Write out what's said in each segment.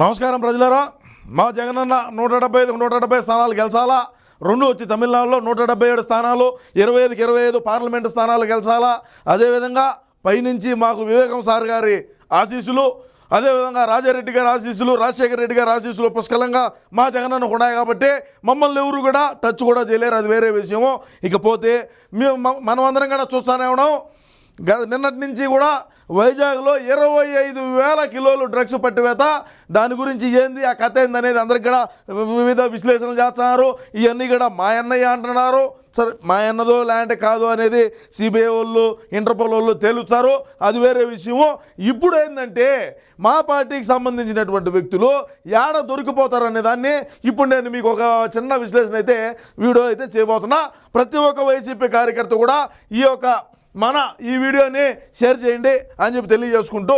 నమస్కారం ప్రజలరా. మా జగనన్న నూట డెబ్బై ఐదు నూట డెబ్బై స్థానాలు గెలిచాలా? రెండు వచ్చి తమిళనాడులో నూట డెబ్బై ఏడు స్థానాలు ఇరవై ఐదుకి ఇరవై ఐదు పార్లమెంటు స్థానాలు గెలిచాలా? అదేవిధంగా పైనుంచి మాకు వివేకం సార్ గారి ఆశీస్సులు అదేవిధంగా రాజారెడ్డి గారి ఆశీస్సులు రాజశేఖర రెడ్డి గారి ఆశీస్సులు పుష్కలంగా మా జగనన్నకు ఉన్నాయి కాబట్టి మమ్మల్ని ఎవరు కూడా టచ్ కూడా చేయలేరు. అది వేరే విషయము. ఇకపోతే మేము మనమందరం కూడా చూస్తూనే ఉన్నాం. గ- నిన్నటి నుంచి కూడా వైజాగ్లో ఇరవై ఐదు వేల కిలోలు డ్రగ్స్ పట్టివేత. దాని గురించి ఏంది? ఆ కథ ఏంది అనేది అందరికి కూడా వివిధ విశ్లేషణలు చేస్తున్నారు. ఇవన్నీ కూడా మా అన్నయ్య అంటున్నారు. సరే మా అన్నదో ల్యాండ్ కాదు అనేది సిబిఐ వాళ్ళు ఇంటర్పోల్ వాళ్ళు తేలుస్తారు. అది వేరే విషయము. ఇప్పుడు ఏంటంటే మా పార్టీకి సంబంధించినటువంటి వ్యక్తులు ఏడ దొరికిపోతారనే దాన్ని ఇప్పుడు నేను మీకు ఒక చిన్న విశ్లేషణ అయితే వీడియో అయితే చేయబోతున్నా. ప్రతి ఒక్క వైసీపీ కార్యకర్త కూడా ఈ యొక్క మన ఈ వీడియోని షేర్ చేయండి అని చెప్పి తెలియజేసుకుంటూ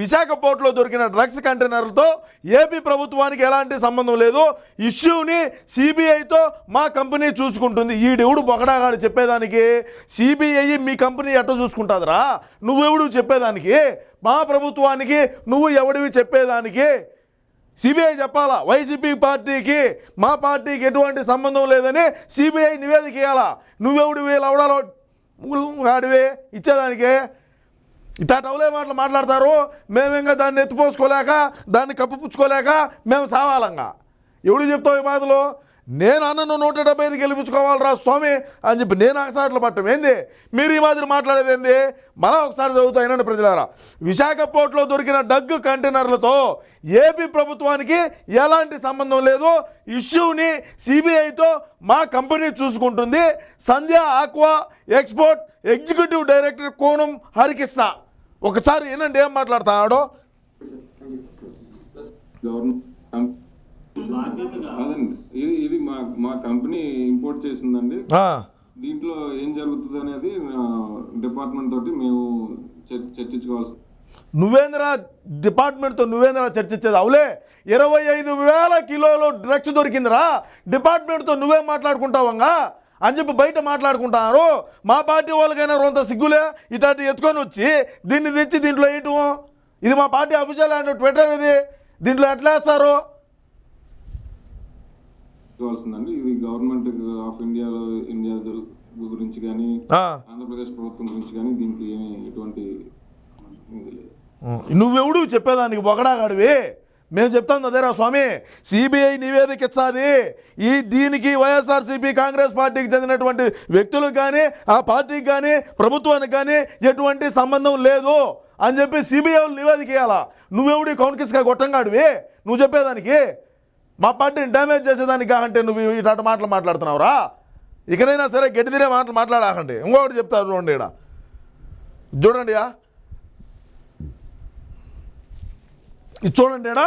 విశాఖ పోర్టులో దొరికిన డ్రగ్స్ కంటైనర్లతో ఏపీ ప్రభుత్వానికి ఎలాంటి సంబంధం లేదు. ఇష్యూని సిబిఐతో మా కంపెనీ చూసుకుంటుంది. ఈడెవడు బొగడాగాడు చెప్పేదానికి. సిబిఐ మీ కంపెనీ ఎట్ట చూసుకుంటుందిరా? నువ్వెవడు చెప్పేదానికి? మా ప్రభుత్వానికి నువ్వు ఎవడివి చెప్పేదానికి? సిబిఐ చెప్పాలా? వైసీపీ పార్టీకి మా పార్టీకి ఎటువంటి సంబంధం లేదని సిబిఐ నివేదిక ఇవ్వాలా నువ్వెవడు వీళ్ళు అవడాలో వాడివే ఇచ్చేదానికి. ఇట్లా టవులే మాటలు మాట్లాడతారు. మేము ఇంకా దాన్ని ఎత్తిపోసుకోలేక దాన్ని కప్పిపుచ్చుకోలేక మేము సావాలంగా. ఎవడు చెప్తావు ఈ బాధలో నేను అన్నను నూట డెబ్బై ఐదు గెలిపించుకోవాలరా స్వామి అని చెప్పి నేను ఒకసారి పట్టం. ఏంది? మీరు ఈ మాదిరి మాట్లాడేది ఏంది? మళ్ళా ఒకసారి చదువుతాయినండి ప్రజలారా. విశాఖ పోర్టులో దొరికిన డగ్ కంటైనర్లతో ఏపీ ప్రభుత్వానికి ఎలాంటి సంబంధం లేదు. ఇష్యూని సిబిఐతో మా కంపెనీ చూసుకుంటుంది. Sandhya Aqua export executive director Konam Harikrishna. ఒకసారి వినండి ఏం మాట్లాడతాడో గవర్నమెంట్ ఇది ఇది మా మా కంపెనీ ఇంపోర్ట్ చేసిందండి. దీంట్లో ఏం జరుగుతుంది అనేది డిపార్ట్మెంట్ తోటి మేము చర్- చర్చించుకోవాల్సి నువ్వేంద్ర డిపార్ట్మెంట్తో నువ్వేంద్ర చర్చించేది? అవులే ఇరవై ఐదు వేల కిలోలు డ్రగ్స్ దొరికిందిరా. డిపార్ట్మెంట్తో నువ్వేం మాట్లాడుకుంటావంగా? అని చెప్పి బయట మాట్లాడుకుంటున్నారు. మా పార్టీ వాళ్ళకైనా రొంత సిగ్గులే? ఇట్లాంటి ఎత్తుకొని వచ్చి దీన్ని తెచ్చి దీంట్లో వేయటం ఇది మా పార్టీ అఫీషియల్ అండ్ ట్విట్టర్ ఇది. దీంట్లో ఎట్లా వేస్తారు? కావాల్సిందండి ఇది గవర్నమెంట్ ఆఫ్ ఇండియాలో ఇండియా గురించి కానీ ఆంధ్రప్రదేశ్ ప్రభుత్వం గురించి కానీ దీనికి ఏమి ఎటువంటి నువ్వెవడు చెప్పేదానికి ఒకడాగాడివి మేము చెప్తాం అదేరా స్వామి సిబిఐ నివేదిక ఇచ్చాది. ఈ దీనికి వైఎస్ఆర్సీపీ కాంగ్రెస్ పార్టీకి చెందినటువంటి వ్యక్తులకు కానీ ఆ పార్టీకి కానీ ప్రభుత్వానికి కానీ ఎటువంటి సంబంధం లేదు అని చెప్పి సిబిఐ నివేదిక ఇవ్వాలా నువ్వెవడి కౌన్కిస్గా గొట్టంగాడివి? నువ్వు చెప్పేదానికి? మా పార్టీని డ్యామేజ్ చేసేదానికి కాకంటే నువ్వు ఇట్లాంటి మాటలు మాట్లాడుతున్నావురా. ఇకనైనా సరే గడ్డి తినే మాటలు మాట్లాడాకండి ఇంకొకటి చెప్తారు చూడండి ఇక్కడ చూడండి యా ఇది చూడండి ఇక్కడ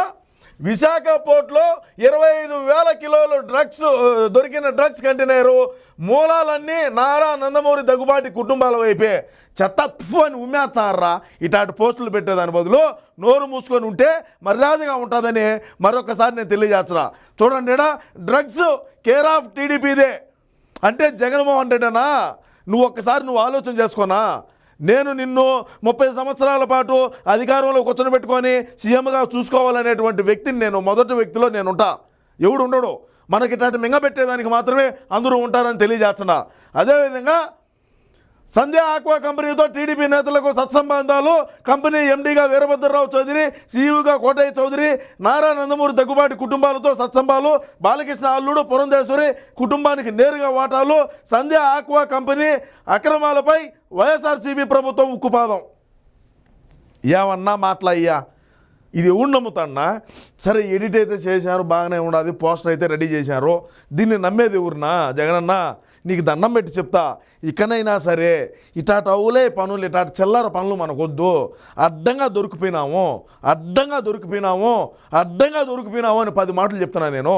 విశాఖ పోర్ట్లో ఇరవై ఐదు వేల కిలోలు డ్రగ్స్ దొరికిన డ్రగ్స్ కంటైనరు మూలాలన్నీ నారా నందమూరి దగ్గుబాటి కుటుంబాల వైపే. చెత్త అని ఉమ్మేస్తారా? ఇటాటి పోస్టులు పెట్టేదాని బదులు నోరు మూసుకొని ఉంటే మర్యాదగా ఉంటుందని మరొకసారి నేను తెలియజేస్తున్నా. చూడండి డ్రగ్స్ కేర్ ఆఫ్ టీడీపీదే. అంటే జగన్మోహన్ రెడ్డనా? నువ్వు ఒక్కసారి నువ్వు ఆలోచన చేసుకోనా నేను నిన్ను ముప్పై సంవత్సరాల పాటు అధికారంలో కూర్చొని సీఎంగా చూసుకోవాలనేటువంటి వ్యక్తిని నేను మొదటి వ్యక్తిలో నేను ఉంటా ఎవడు ఉండడు మనకి ఇట్లాంటి మింగబెట్టేదానికి మాత్రమే అందరూ ఉంటారని తెలియజేస్తున్నా. అదేవిధంగా సంధ్య ఆక్వా కంపెనీతో టీడీపీ నేతలకు సత్సంబంధాలు. కంపెనీ ఎండీగా వీరభద్రరావు చౌదరి సీఈఓగా కోటయ్య చౌదరి నారా నందమూరి దగ్గుబాటి కుటుంబాలతో సత్సంబాలు బాలకృష్ణ అల్లుడు పురంధేశ్వరి కుటుంబానికి నేరుగా వాటాలు. సంధ్య ఆక్వా కంపెనీ అక్రమాలపై వైఎస్ఆర్సీపీ ప్రభుత్వం ఉక్కుపాదం. ఏమన్నా మాటలయ్యా? ఇది ఎవడు నమ్ముతాన్నా? సరే ఎడిట్ అయితే చేశారు బాగానే ఉండదు పోస్టర్ అయితే రెడీ చేశారు. దీన్ని నమ్మేది ఎవరునా జగనన్న నీకు దండం పెట్టి చెప్తా. ఇకనైనా సరే ఇటాట అవులే పనులు ఇటాట చిల్లర పనులు మనకొద్దు. అడ్డంగా దొరికిపోయినాము అడ్డంగా దొరికిపోయినాము అడ్డంగా దొరికిపోయినాము అని పది మాటలు చెప్తున్నాను నేను.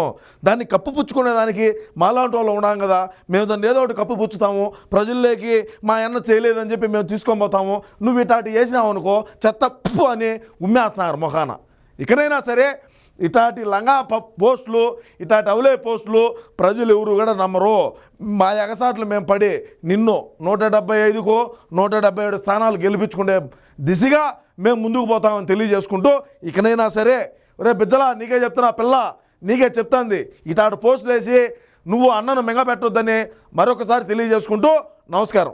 దాన్ని కప్పుపుచ్చుకునే దానికి మాలాంటి వాళ్ళు ఉన్నాం కదా. మేము దాన్ని ఏదో ఒకటి కప్పుపుచ్చుతాము ప్రజల్లోకి మా అన్న చేయలేదని చెప్పి మేము తీసుకొని పోతాము. నువ్వు ఇటాటి వేసినావు అనుకో చెత్త అని ఉమ్మేస్తున్నారు మొఖాన. ఇకనైనా సరే ఇటాటి లంగా పోస్టులు ఇటాటి అవలే పోస్టులు ప్రజలు ఎవరు కూడా నమ్మరు. మా ఎగసాట్లు మేము పడి నిన్ను నూట డెబ్బై ఐదుకో నూట డెబ్బై ఏడు స్థానాలు గెలిపించుకునే దిశగా మేము ముందుకు పోతామని తెలియజేసుకుంటూ ఇకనైనా సరే రే బిజ్జలా నీకే చెప్తున్నా పిల్ల నీకే చెప్తాంది. ఇటాటి పోస్టులు వేసి నువ్వు అన్నను మింగపెట్టొద్దని మరొకసారి తెలియజేసుకుంటూ నమస్కారం.